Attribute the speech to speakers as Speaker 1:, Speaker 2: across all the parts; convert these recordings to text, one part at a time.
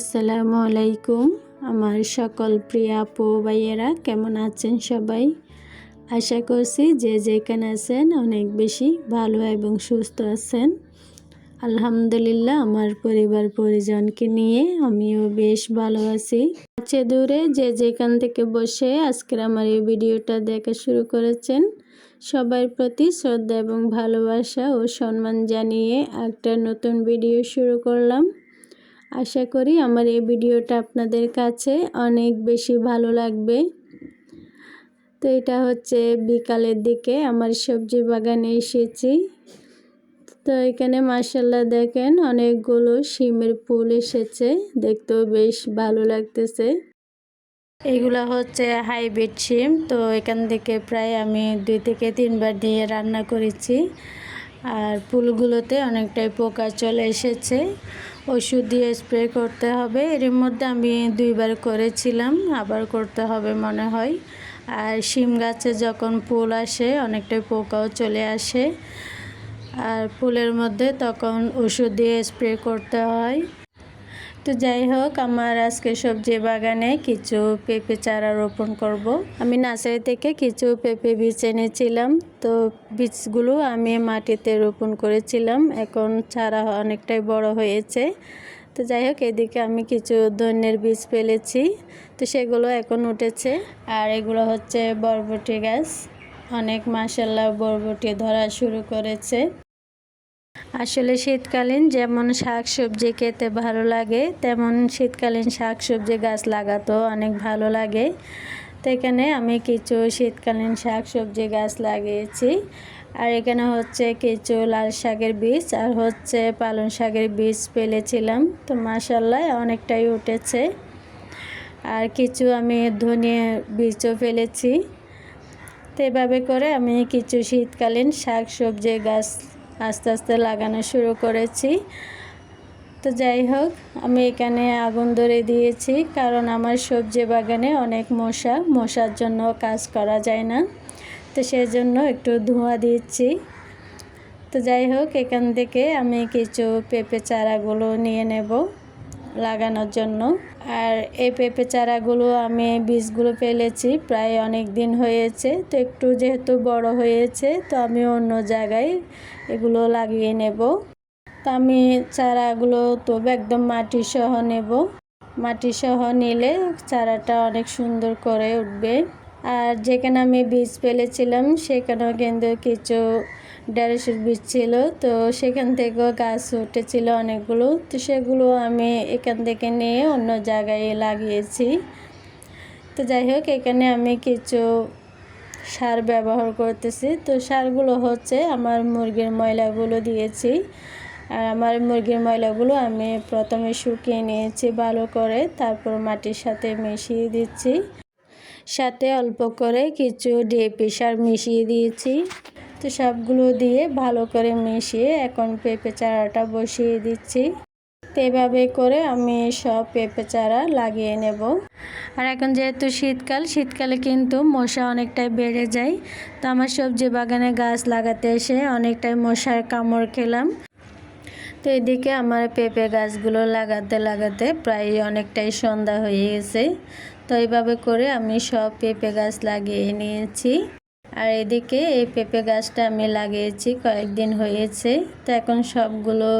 Speaker 1: আসসালামু আলাইকুম, আমার সকল প্রিয় আপু ভাইয়েরা, কেমন আছেন সবাই? আশা করছি যে যেখানে আছেন অনেক বেশি ভালো এবং সুস্থ আছেন। আলহামদুলিল্লাহ, আমার পরিবার পরিজনকে নিয়ে আমিও বেশ ভালো আছি। কাছে দূরে যে যেখান থেকে বসে আজকের আমার এই ভিডিওটা দেখা শুরু করেছেন, সবার প্রতি শ্রদ্ধা এবং ভালোবাসা ও সম্মান জানিয়ে একটা নতুন ভিডিও শুরু করলাম। আশা করি আমার এই ভিডিওটা আপনাদের কাছে অনেক বেশি ভালো লাগবে। তো এটা হচ্ছে বিকালের দিকে আমার সবজি বাগানে এসেছি। তো এখানে মার্শাল্লাহ দেখেন অনেকগুলো শিমের ফুল এসেছে, দেখতেও বেশ ভালো লাগতেছে। এগুলো হচ্ছে হাইব্রিড শিম, তো এখান থেকে প্রায় আমি দুই থেকে তিনবার দিয়ে রান্না করেছি। আর ফুলগুলোতে অনেকটাই পোকা চলে এসেছে। ওষুধ দিয়ে স্প্রে করতে হবে। এর মধ্যে আমি দুইবার করেছিলাম, আবার করতে হবে মনে হয়। আর শিম গাছে যখন ফুল আসে অনেকটাই পোকাও চলে আসে। আর ফুলের মধ্যে তখন ওষুধ দিয়ে স্প্রে করতে হয়। তো যাই হোক, আমার আজকে সবজি বাগানে কিছু পেঁপে চারা রোপণ করব। আমি নার্সারি থেকে কিছু পেঁপে বীজ এনেছিলাম। তো বীজগুলো আমি মাটিতে রোপণ করেছিলাম। এখন চারা অনেকটাই বড় হয়েছে। তো যাই হোক, এদিকে আমি কিছু ধন্যের বীজ ফেলেছি। তো সেগুলো এখন উঠেছে। আর এগুলো হচ্ছে বরবটি গাছ। অনেক মাসাল্লাহ বরবটি ধরা শুরু করেছে। আসলে শীতকালীন যেমন শাক সবজি খেতে ভালো লাগে, তেমন শীতকালীন শাক সবজি গাছ লাগাতো অনেক ভালো লাগে। তো এখানে আমি কিছু শীতকালীন শাক সবজি গাছ লাগিয়েছি। আর এখানে হচ্ছে কিছু লাল শাকের বীজ আর হচ্ছে পালং শাকের বীজ ফেলেছিলাম। তো মাসাল্লাহ অনেকটাই উঠেছে। আর কিছু আমি ধনিয়া বীজও ফেলেছি। তো এভাবে করে আমি কিছু শীতকালীন শাক সবজি গাছ আস্তে আস্তে লাগানো শুরু করেছি। তো যাই হোক, আমি এখানে আগুন ধরে দিয়েছি কারণ আমার সবজি বাগানে অনেক মশা, মশার জন্য কাজ করা যায় না। তো সেই জন্য একটু ধোঁয়া দিচ্ছি। তো যাই হোক, এখান থেকে আমি কিছু পেঁপে চারাগুলো নিয়ে নেব। লাগানোর জন্য। আর এই পেঁপে চারাগুলো আমি বীজগুলো ফেলেছি, প্রায় অনেক দিন হয়েছে। তো একটু যেহেতু বড় হয়েছে, তো আমি অন্য জায়গায় এগুলো লাগিয়ে নেব। তো আমি চারাগুলো তো একদম মাটি সহ নেব। মাটি সহ নিলে চারাটা অনেক সুন্দর করে উঠবে। আর যেখানে আমি বীজ ফেলেছিলাম, সেখানেও কিন্তু কিছু ঢেঁড়সের বীজ ছিল, তো সেখান থেকেও গাছ উঠেছিল অনেকগুলো। তো সেগুলো আমি এখান থেকে নিয়ে অন্য জায়গায় লাগিয়েছি। তো যাই হোক, এখানে আমি কিছু সার ব্যবহার করতেছি। তো সারগুলো হচ্ছে আমার মুরগির ময়লাগুলো দিয়েছি। আর আমার মুরগির ময়লাগুলো আমি প্রথমে শুকিয়ে নিয়েছি ভালো করে, তারপর মাটির সাথে মিশিয়ে দিচ্ছি। সাথে অল্প করে কিছু ডিএপি সার মিশিয়ে দিয়েছি। তো সবগুলো দিয়ে ভালো করে মিশিয়ে এখন পেঁপে চারাটা বসিয়ে দিচ্ছি। তো এভাবে করে আমি সব পেঁপে চারা লাগিয়ে নেব। আর এখন যেহেতু শীতকাল, শীতকালে কিন্তু মশা অনেকটাই বেড়ে যায়। তো আমার সবজি বাগানে গাছ লাগাতে এসে অনেকটাই মশার কামড় খেলাম। তো এদিকে আমার পেঁপে গাছগুলো লাগাতে লাগাতে প্রায় অনেকটাই সন্ধ্যা হয়ে গেছে। তো এইভাবে করে আমি সব পেঁপে গাছ লাগিয়ে নিয়েছি। আর এদিকে এই পেঁপে গাছটা আমি লাগিয়েছি, কয়েকদিন হয়েছে। তো এখন সবগুলো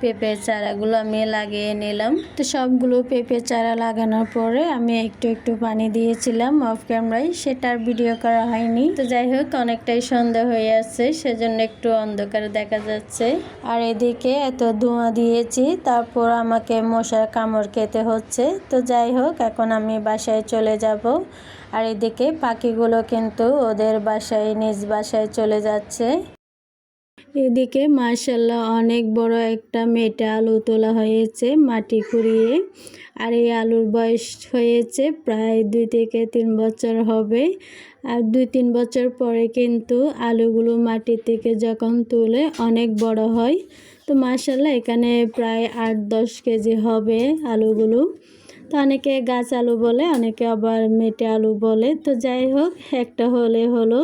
Speaker 1: পেঁপের চারাগুলো আমি লাগিয়ে নিলাম। তো সবগুলো পেঁপে চারা লাগানোর পরে আমি একটু একটু পানি দিয়েছিলাম অফ ক্যামেরায় সেটার ভিডিও করা হয়নি। তো যাই হোক, অনেকটাই সন্দেহ হয়ে আছে, সেজন্য একটু অন্ধকার দেখা যাচ্ছে। আর এদিকে এত ধোঁয়া দিয়েছি, তারপর আমাকে মশার কামড় খেতে হচ্ছে। তো যাই হোক, এখন আমি বাসায় চলে যাব। আর এদিকে পাখিগুলো কিন্তু ওদের বাসায়, নিজ বাসায় চলে যাচ্ছে। এদিকে মার্শাল্লাহ অনেক বড় একটা মেটে আলু তোলা হয়েছে মাটি খুঁড়িয়ে। আর এই আলুর বয়স হয়েছে প্রায় দুই থেকে তিন বছর হবে। আর দুই তিন বছর পরে কিন্তু আলুগুলো মাটি থেকে যখন তুলে অনেক বড় হয়। তো মার্শাল্লাহ এখানে প্রায় আট দশ কেজি হবে আলুগুলো। তো অনেকে গাছ আলু বলে, অনেকে আবার মেটে আলু বলে। তো যাই হোক, একটা হলে হলো।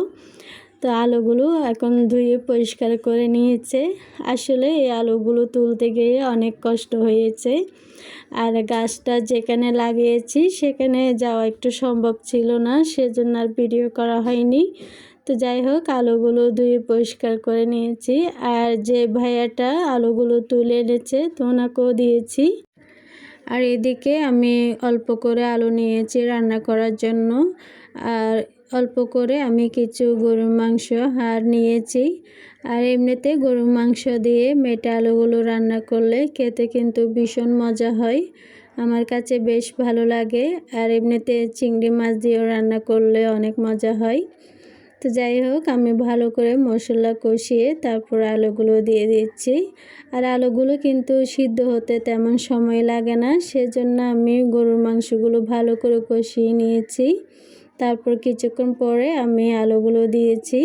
Speaker 1: তো আলুগুলো এখন ধুয়ে পরিষ্কার করে নিয়েছে। আসলে এই আলুগুলো তুলতে গিয়ে অনেক কষ্ট হয়েছে। আর গাছটা যেখানে লাগিয়েছি, সেখানে যাওয়া একটু সম্ভব ছিল না, সেজন্য আর ভিডিও করা হয়নি। তো যাই হোক, আলুগুলো ধুয়ে পরিষ্কার করে নিয়েছি। আর যে ভাইয়াটা আলুগুলো তুলে এনেছে, তো ওনাকেও দিয়েছি। আর এদিকে আমি অল্প করে আলু নিয়েছি রান্না করার জন্য। আর অল্প করে আমি কিছু গরুর মাংস, হাড় নিয়েছি। আর এমনিতে গরুর মাংস দিয়ে মেটে আলুগুলো রান্না করলে খেতে কিন্তু ভীষণ মজা হয়। আমার কাছে বেশ ভালো লাগে। আর এমনিতে চিংড়ি মাছ দিয়েও রান্না করলে অনেক মজা হয়। তো যাই হোক, আমি ভালো করে মশলা কষিয়ে তারপর আলুগুলো দিয়ে দিচ্ছি। আর আলুগুলো কিন্তু সিদ্ধ হতে তেমন সময় লাগে না, সেজন্য আমি গরুর মাংসগুলো ভালো করে কষিয়ে নিয়েছি। তারপর কিছুক্ষণ পরে আমি আলুগুলো দিয়েছি।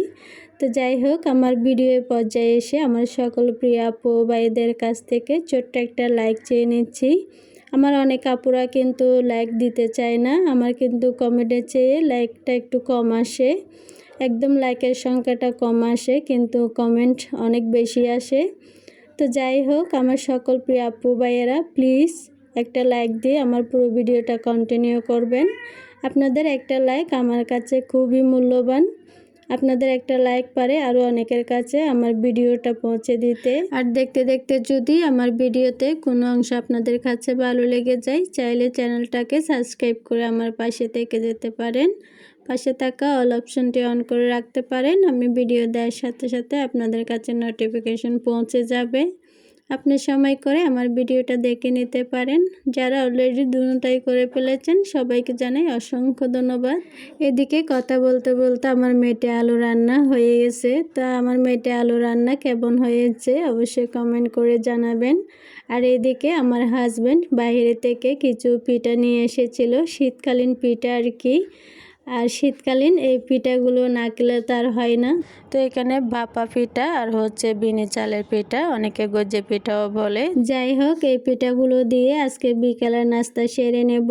Speaker 1: তো যাই হোক, আমার ভিডিও পর্যায়ে এসে আমার সকল প্রিয় আপু ভাইদের কাছ থেকে ছোট্ট একটা লাইক চেয়ে নিচ্ছি। আমার অনেক আপুরা কিন্তু লাইক দিতে চায় না, আমার কিন্তু কমেন্টে চেয়ে লাইকটা একটু কম আসে। একদম লাইকের সংখ্যাটা কম আসে, কিন্তু কমেন্ট অনেক বেশি আসে। তো যাই হোক, আমার সকল প্রিয় আপু ভাইয়েরা প্লিজ একটা লাইক দিয়ে আমার পুরো ভিডিওটা কন্টিনিউ করবেন। আপনাদের একটা লাইক আমার কাছে খুবই মূল্যবান। আপনাদের একটা লাইক পারে আরও অনেকের কাছে আমার ভিডিওটা পৌঁছে দিতে। আর দেখতে দেখতে যদি আমার ভিডিওতে কোনো অংশ আপনাদের কাছে ভালো লেগে যায়, চাইলে চ্যানেলটাকে সাবস্ক্রাইব করে আমার পাশে থেকে যেতে পারেন। পাশে থাকা অল অপশনটি অন করে রাখতে পারেন। আমি ভিডিও দেওয়ার সাথে সাথে আপনাদের কাছে নোটিফিকেশন পৌঁছে যাবে। আপনি সময় করে আমার ভিডিওটা দেখে নিতে পারেন। যারা অলরেডি দুটাই করে ফেলেছেন, সবাইকে জানাই অসংখ্য ধন্যবাদ। এদিকে কথা বলতে বলতে আমার মেটে আলু রান্না হয়ে গেছে। তা আমার মেটে আলু রান্না কেমন হয়েছে অবশ্যই কমেন্ট করে জানাবেন। আর এদিকে আমার হাজব্যান্ড বাইরে থেকে কিছু পিঠা নিয়ে এসেছিল। শীতকালীন পিঠা আর কি। আর শীতকালীন এই পিঠাগুলো না খেলে তার হয় না। তো এখানে ভাপা পিঠা আর হচ্ছে বিনি চালের পিঠা অনেকে গজ্জে পিঠাও বলে। যাই হোক এই পিঠাগুলো দিয়ে আজকে বিকেলের নাস্তা সেরে নেব।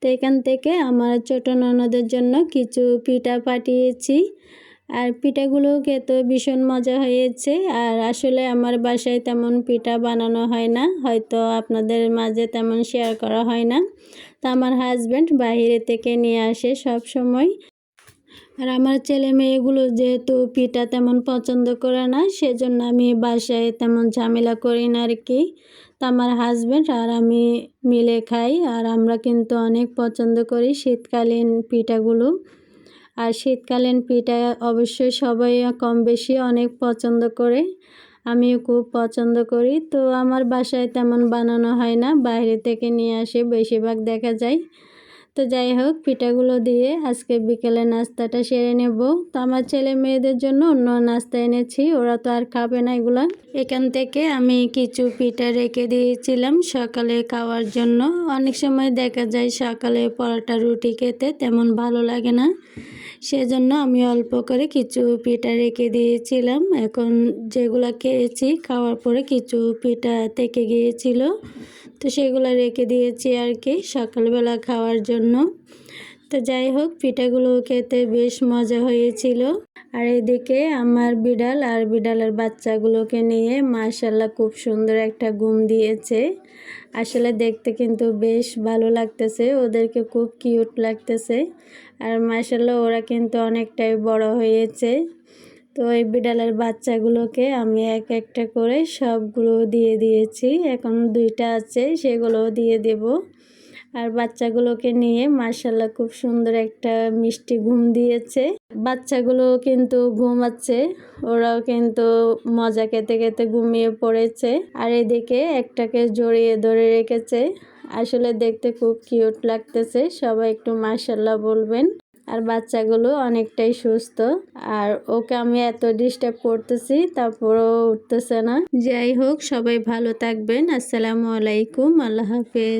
Speaker 1: তো এখান থেকে আমার ছোট ননদের জন্য কিছু পিঠা পাঠিয়েছি। আর পিঠাগুলো খেতে ভীষণ মজা হয়েছে। আর আসলে আমার বাসায় তেমন পিঠা বানানো হয় না, হয়তো আপনাদের মাঝে তেমন শেয়ার করা হয় না। তা আমার হাজব্যান্ড বাইরে থেকে নিয়ে আসে সব সময়। আর আমার ছেলে মেয়েগুলো যেহেতু পিঠা তেমন পছন্দ করে না, সেজন্য আমি বাসায় তেমন ঝামেলা করি না আর কি। তা আমার হাজব্যান্ড আর আমি মিলে খাই, আর আমরা কিন্তু অনেক পছন্দ করি শীতকালীন পিঠাগুলো। আর শীতকালীন পিঠা অবশ্যই সবাই কম বেশি অনেক পছন্দ করে। আমিও খুব পছন্দ করি। তো আমার বাসায় তেমন বানানো হয় না। বাইরে থেকে নিয়ে আসে। বেশিরভাগ দেখা যায়। তো যাই হোক, পিঠাগুলো দিয়ে আজকে বিকেলে নাস্তাটা সেরে নেব। তো আমার ছেলে মেয়েদের জন্য অন্য নাস্তা এনেছি, ওরা তো আর খাবে না এগুলো। এখান থেকে আমি কিছু পিঠা রেখে দিয়েছিলাম সকালে খাওয়ার জন্য। অনেক সময় দেখা যায় সকালে পরোটা রুটি খেতে তেমন ভালো লাগে না। সেজন্য আমি অল্প করে কিছু পিঠা রেখে দিয়েছিলাম। এখন যেগুলো খেয়েছি খাওয়ার পরে কিছু পিঠা থেকে গিয়েছিল। তো সেগুলো রেখে দিয়েছি আর কি। সকালবেলা খাওয়ার জন্য। তো যাই হোক, পিঠাগুলো খেতে বেশ মজা হয়েছিল। আর এদিকে আমার বিড়াল আর বিড়ালের বাচ্চাগুলোকে নিয়ে মাশাল্লাহ খুব সুন্দর একটা ঘুম দিয়েছে। আসলে দেখতে কিন্তু বেশ ভালো লাগতেছে, ওদেরকে খুব কিউট লাগতেছে। আর মাশাল্লাহ ওরা কিন্তু অনেকটাই বড় হয়েছে। তো এই বিড়ালের বাচ্চাগুলোকে আমি এক একটা করে সবগুলো দিয়ে দিয়েছি। এখন দুইটা আছে, সেগুলোও দিয়ে দেব। আর বাচ্চাগুলোকে নিয়ে মার্শাল্লাহ খুব সুন্দর একটা মিষ্টি ঘুম দিয়েছে। বাচ্চাগুলো কিন্তু ঘুমাচ্ছে, ওরাও কিন্তু মজা খেতে খেতে ঘুমিয়ে পড়েছে। আর এদিকে একটাকে জড়িয়ে ধরে রেখেছে। আসলে দেখতে খুব কিউট লাগতেছে, সবাই একটু মার্শাল্লাহ বলবেন। আর বাচ্চাগুলো অনেকটাই সুস্থ। আর ওকে আমি এত ডিস্টার্ব করতেছি, তারপরও উঠতেছে না। যাই হোক, সবাই ভালো থাকবেন। আসসালামু আলাইকুম, আল্লাহ হাফেজ।